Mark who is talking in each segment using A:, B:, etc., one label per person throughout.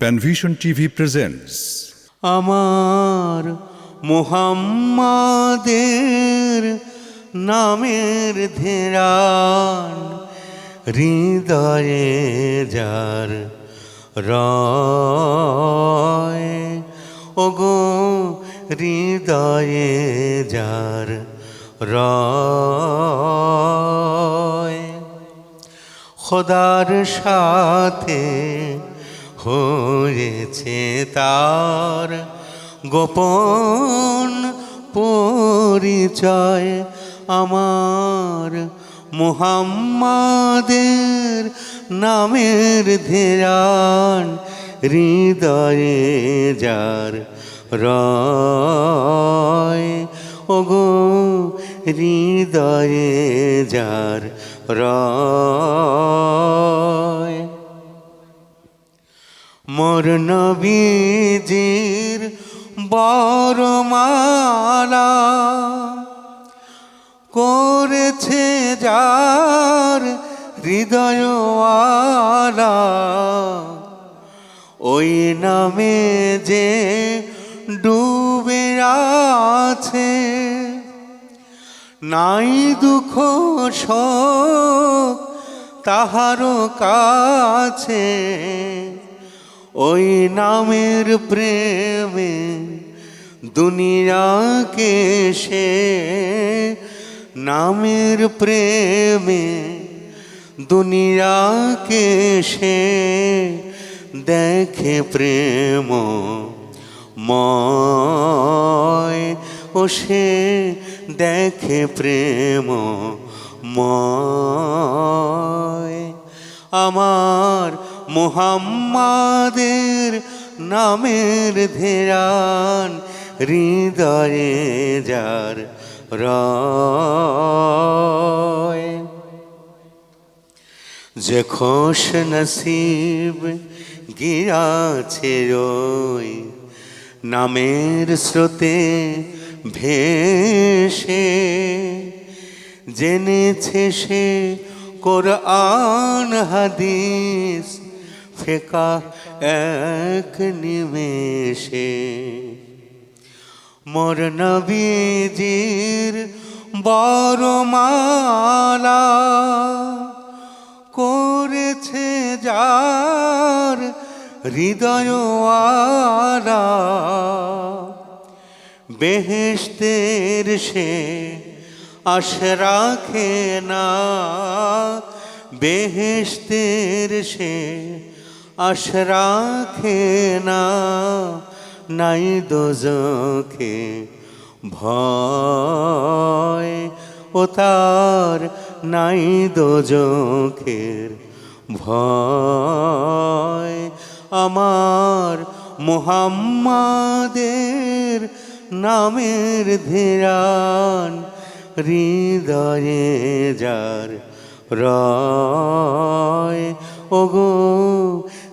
A: Panvision TV presents
B: আমার মোহাম্মদের নামের ধেরান, হৃদয়ে যার রয়, ওগো হৃদয়ে যার রয়। খোদার সাথে হয়েছে তার গোপন পরিচয় আমার মুহাম্মাদের নামের ধেরান হৃদয়ে যার রয়, ওগো হৃদয়ে যার রয়। মোর নবীজির বরমালা করেছে যার হৃদয়ওয়ালা। ওই নামে যে ডুবে আছে, নাই দুঃখ শোক তাহারও কাছে। ওই নামের প্রেমে দুনিয়াকে সে নামের প্রেমে দুনিয়াকে সে দেখে প্রেম ময় ও সে দেখে প্রেম ময় আমার মুহাম্মাদের নামের ধেরান হৃদয়ে যার রয়। যে খোশ নসিব গিয়াছে রই, নামের স্রোতে ভেসে, জেনেছে সে কোরআন হাদিস ফেকা এক নিমেষে। মোর নবীজির বড় মালা করেছে যার হৃদয় হৃদয়ওয়ালা। বেহেশতের সে আশ রাখে না, বেহেশতের সে আশ রাখে না নাই দোজখে ভয়, ও তার নাই দোজখের ভয়। আমার মোহাম্মাদের নামের ধীরান, হৃদয়ে যার রয়, ওগো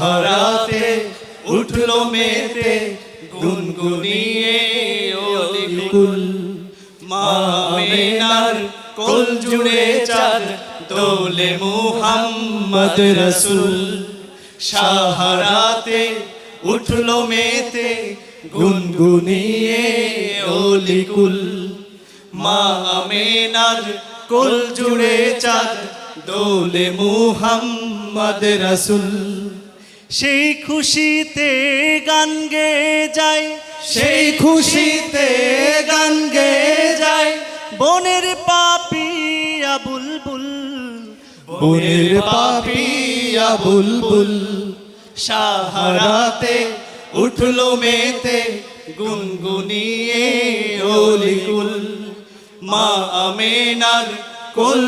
B: সাহারাতে উঠল মেতে গুনগুনিয়ে
C: ওলিকুল মামিনার কোল জুড়ে চাঁদ, তোলে মুহাম্মদ রসুল। সাহারাতে উঠল মেতে গুনগুনিয়ে ওলিকুল মা আমেনার কোল জুড়ে চাঁদ দোলে মুহাম্মদ রসুল।
B: সেই খুশিতে গান গে যায়
C: সেই খুশিতে গান গে যায়
B: বনের পাপি আবুলবুল
C: বনের পাপিয়া বুলবুল সাহারাতে উঠল মেতে গুনগুনিয়ে অলিকুল। মা আমেনার কোল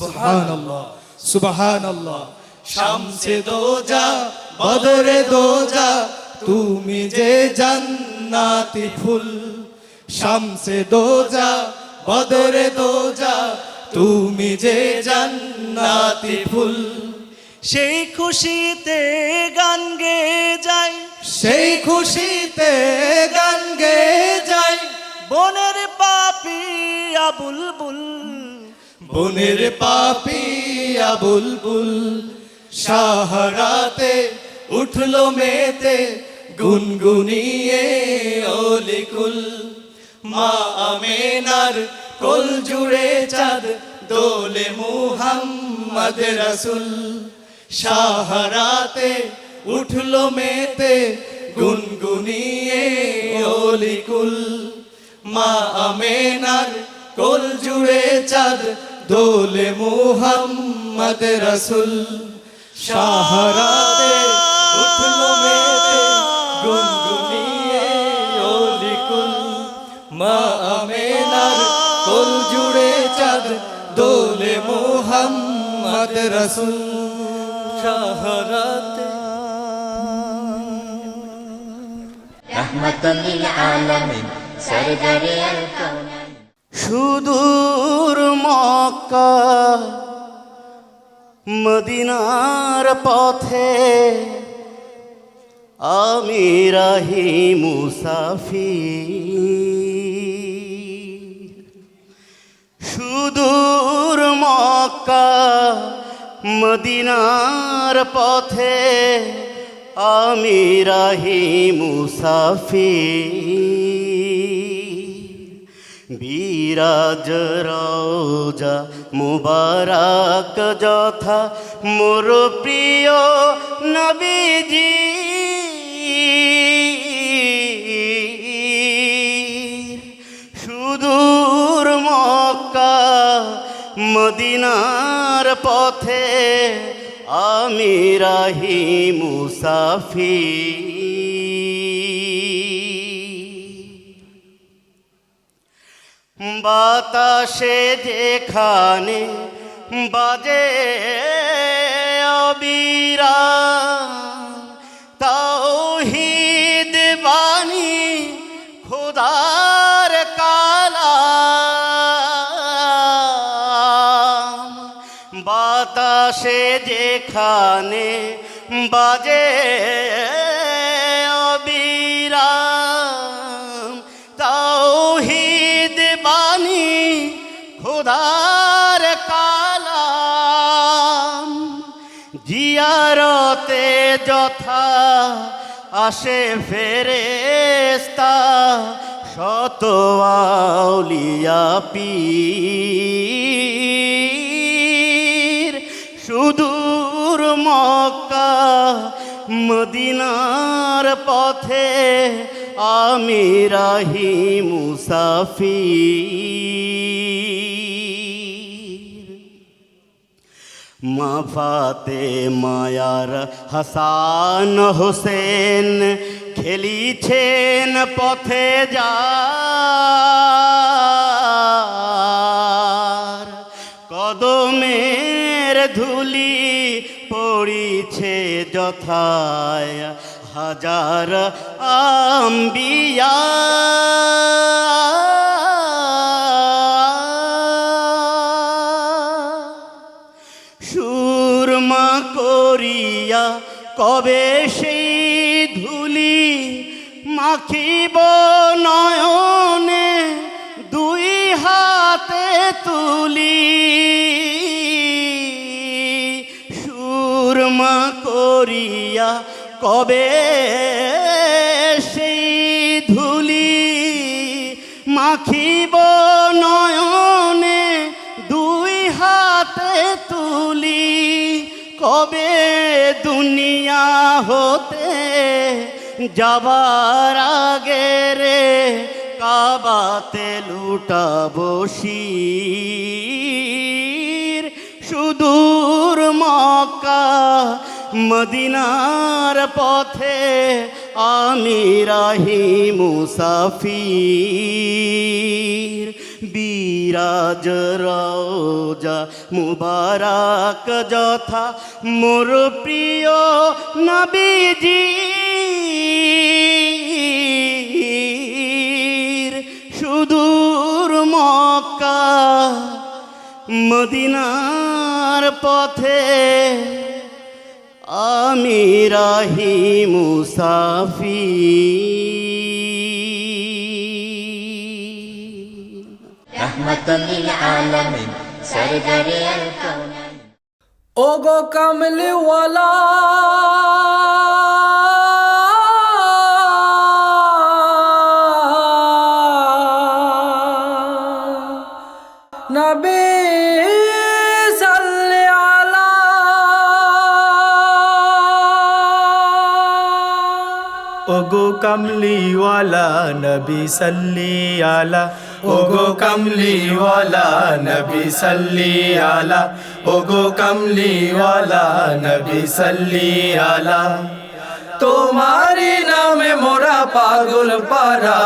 C: সুবহানাল্লাহ সুবহানাল্লাহ। শামসে দোজা বদরে দোজা তুমি যে জান্নাতি ফুল। শামসে দোজা বদরে দোজা তুমি যে জান্নাতি ফুল।
D: সেই খুশিতে গান গে যায়।
C: সেই খুশিতে গান গে যাই
D: বনের পাপি আবুল বুল।
C: বনের পাপিয়া বুলবুল সাহারাতে উঠল মেতে গুনগুনিয়ে অলিকুল। মা আমেনার কোল জুড়ে চাঁদ, দোলে মুহাম্মদ রসুল। সাহারাতে উঠল মেতে গুনগুনিয়ে অলিকুল। মা আমেনার কোল জুড়ে চাঁদ দোলে মুহাম্মদ রসুল সাহারাতে উঠল মেতে গুনগুনিয়ে অলিকুল মা আমেনার কোল জুড়ে চাঁদ দোলে মুহাম্মদ রসুল সাহারাতে
E: রহমতাল আলামিন সরদারে
D: সুদূর মক্কা মদিনার পথে আমি রাহি মুসাফি সুদূর মক্কা মদিনার পথে আমি রাহি মুসাফি বিরাজ রোজা মুবারক যথা মোর প্রিয় নবীজি। সুদূর মক্কা মদিনার পথে আমি রাহি মুসাফি বাতাসে যেখানে বাজে অবিরা তাওহিদ বাণী খুদার কালাম। বাতাসে যেখানে বাজে জিয়ারতে যথা আসে ফেরেস্তা শত আউলিয়া পীর। সুদূর মক্কা মদিনার পথে আমি রাহি মুসাফির। মাফাতে মায়ার হাসান হোসেন খেলিছেন পথে যার। কদমের ধুলি পড়িছে যথায় হাজার আম্বিয়া মাখিব নয়নে দুই হাতে তুলি। সুরমা করিয়া কবে সেই ধুলি মাখিব নয়নে দুই হাতে তুলি। কবে দুনিয়া হতে যাবার আগে রে কাবাতে লুটা শির। সুদূর মক্কা মদিনার পথে আমি রাহি মুসাফির। বিরাজ রওজা মুবারক যথা মোর প্রিয় নবীজির সুদূর মক্কা মদিনার পথে আমি রাহি মুসাফির।
F: ও গো কামলিওয়ালা নবী সাল্লি আলা
G: ওগো কমলিওয়ালা নবী সাল্লি আলা ওগো কমলিওয়ালা নবী সাল্লি আলা, ওগো কমলিওয়ালা নবী সাল্লি আলা। তোমারি নামে মোরা পাগল পারা,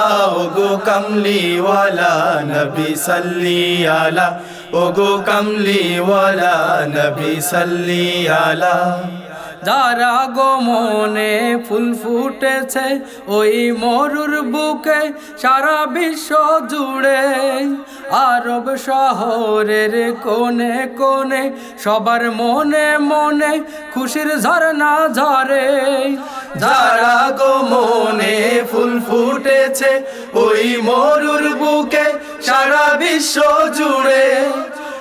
G: ওগো কমলিওয়ালা নবী সাল্লি আলা, ওগো কমলিওয়ালা নবী সাল্লি আলা।
F: যারা গো মনে ফুল ফুটেছে, ওই মরুর বুকে সারা বিশ্ব জুড়ে, আরব শহরের কোনে কোনে সবার মনে মনে খুশির ঝরনা ঝরে।
G: যারা গো মনে ফুল ফুটেছে, ওই মরুর বুকে সারা বিশ্ব জুড়ে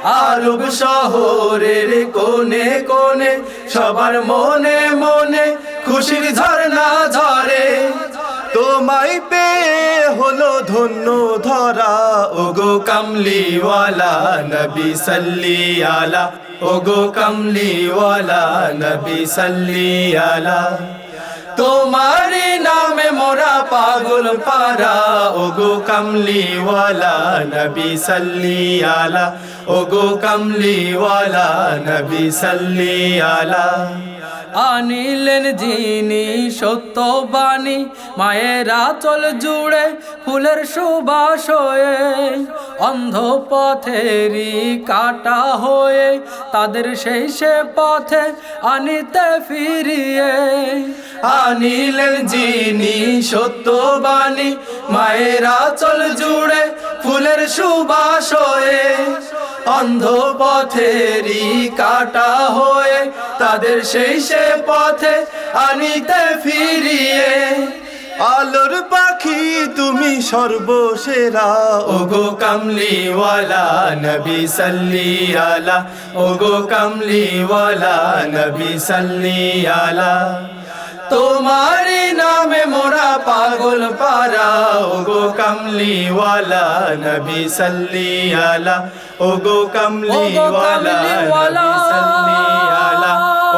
G: আরব শহরের কোনে কোনে সবার মনে মনে খুশির ঝরনা ঝরে। তোমায় পেয়ে হলো ধন্য ধরা, ওগো কামলিওয়ালা নবী সাল্লি আলা, ওগো কামলিওয়ালা নবী সাল্লি আলা। তোমারি নামে মোরা পাগল পারা ওগো কামলিওয়ালা নবী সাল্লি আলা। ওগো কামলিওয়ালা নবী সাল্লি আলা।
F: আনিলেন যিনি সত্যবাণী, মায়েরা চল জুড়ে ফুলের সুবাস হয়ে অন্ধ পথেরই কাটা হয়ে তাদের সেই সে পথে আনিতে ফিরিয়ে।
G: আনিলেন যিনি সত্যবাণী, মায়েরা চল জুড়ে ফুলের সুবাস অন্ধ পথেরই কাটা হয়ে তাদের সেই সে পথে আনিতে ফিরিয়ে। আলোর পাখি তুমি সর্বসেরা। ওগো কামলিওয়ালা নবী সাল্লি আলা ওগো কামলিওয়ালা নবী সাল্লি আলা। তোমারি নামে মোরা পাগল পারা ওগো কামলিওয়ালা নবী সাল্লি আলা ওগো কামলিওয়ালা নবী সাল্লি আলা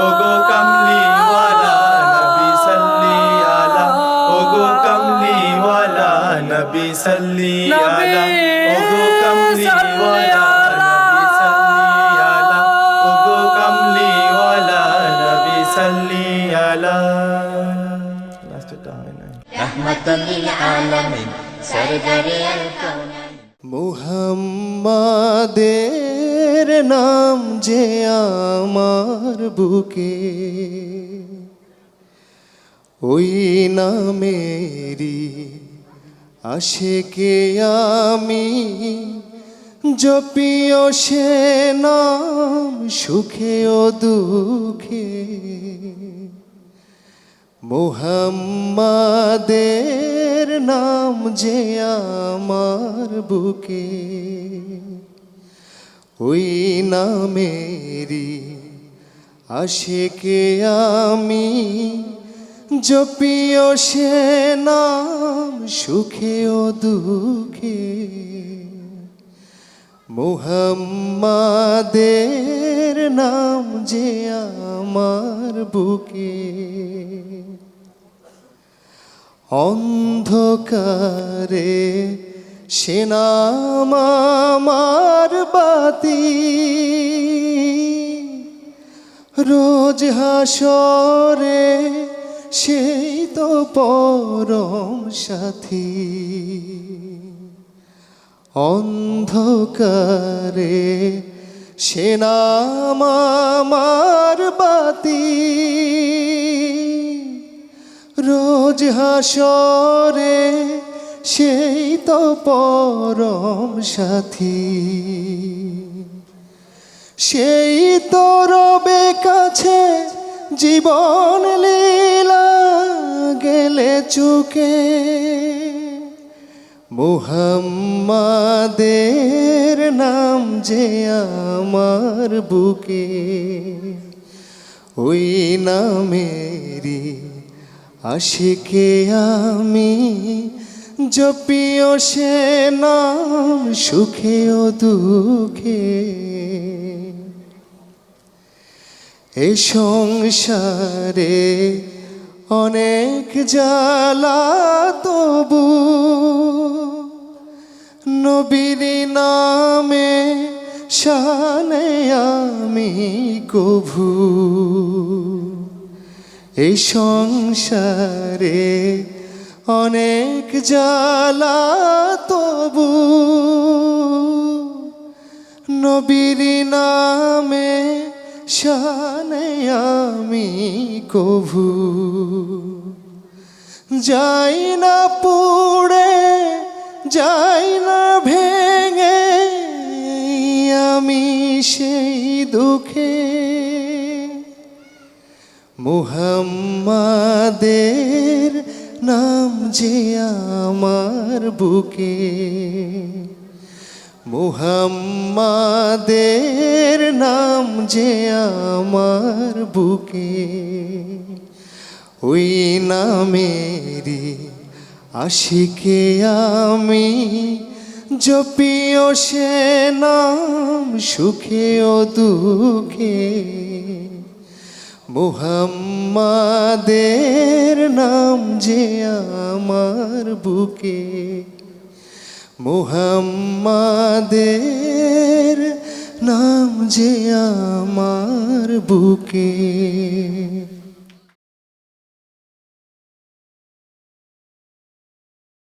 G: ওগো কামলিওয়ালা নবী সাল্লি আলা ওগো কামলিওয়ালা নবী সাল্লি আলা।
H: মুহাম্মাদের নাম যে আমার বুকে, ওই নামেরি আসে কে আমি জপিও সে নাম সুখে ও দুঃখে। মোহাম্মাদের নাম যে আমার বুকে, ওই নামেরি আশেকে আমি জপিও সে নাম সুখে ও দুঃখে। মোহাম্মাদের নাম যে আমার বুকে। অন্ধকারে সে নাম আমার বাতি। রোজ হাসরে সেই তো পরম সাথী। অন্ধকারে সে নাম বাতি। রোজ হাসরে সেই তো পরম সাথী। সেই তো রবে কাছে জীবন লীলা গেলে চুকে। মুহাম্মাদের নাম যে আমার বুকে, ওই নামেরি আশিকে আমি জপিও সে নাম সুখে ও দুঃখে। এ সংসারে অনেক জ্বালা তবু নবীর নামে শানে আমি কভু। এই সংসারে অনেক জ্বালা তবু নবীর শানে আমি কভু। যাই না পুড়ে, যাই না ভেঙে, আমি সেই দুঃখে। মুহাম্মাদের নাম যে আমার বুকে। মুহাম্মাদের নাম যে আমার বুকে, ওই নামেরি আশিকে আমি জপিও সে নাম সুখে ও দুঃখে। মুহাম্মাদের নাম যে আমার বুকে মুহাম্মাদের নাম যে আমার বুকে।